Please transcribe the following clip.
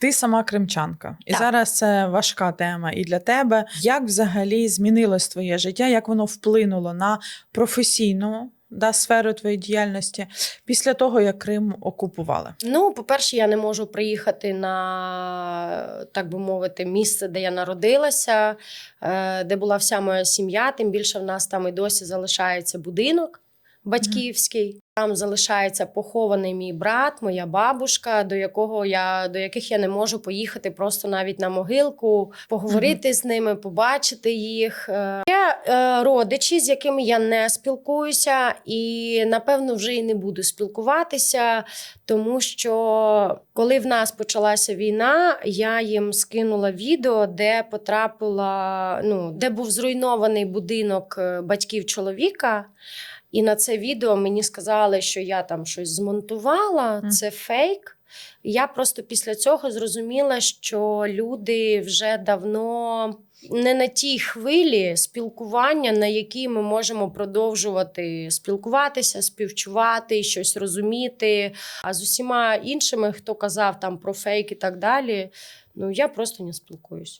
Ти сама кримчанка, і Так. зараз це важка тема і для тебе. Як взагалі змінилось твоє життя? Як воно вплинуло на професійну да, сферу твоєї діяльності після того, як Крим окупували? Ну, по-перше, я не можу приїхати на, так би мовити, місце, де я народилася, е, де була вся моя сім'я. Тим більше в нас там і досі залишається будинок батьківський. Там залишається похований мій брат, моя бабушка, до якого я до яких я не можу поїхати просто навіть на могилку, поговорити з ними, побачити їх. Е, Є е, родичі, з якими я не спілкуюся, і напевно вже і не буду спілкуватися, тому що коли в нас почалася війна, я їм скинула відео, де потрапила, ну де був зруйнований будинок е, батьків чоловіка. І на це відео мені сказали, що я там щось змонтувала, це фейк. Я просто після цього зрозуміла, що люди вже давно не на тій хвилі спілкування, на якій ми можемо продовжувати спілкуватися, співчувати, щось розуміти. А з усіма іншими, хто казав там про фейк і так далі, ну я просто не спілкуюсь.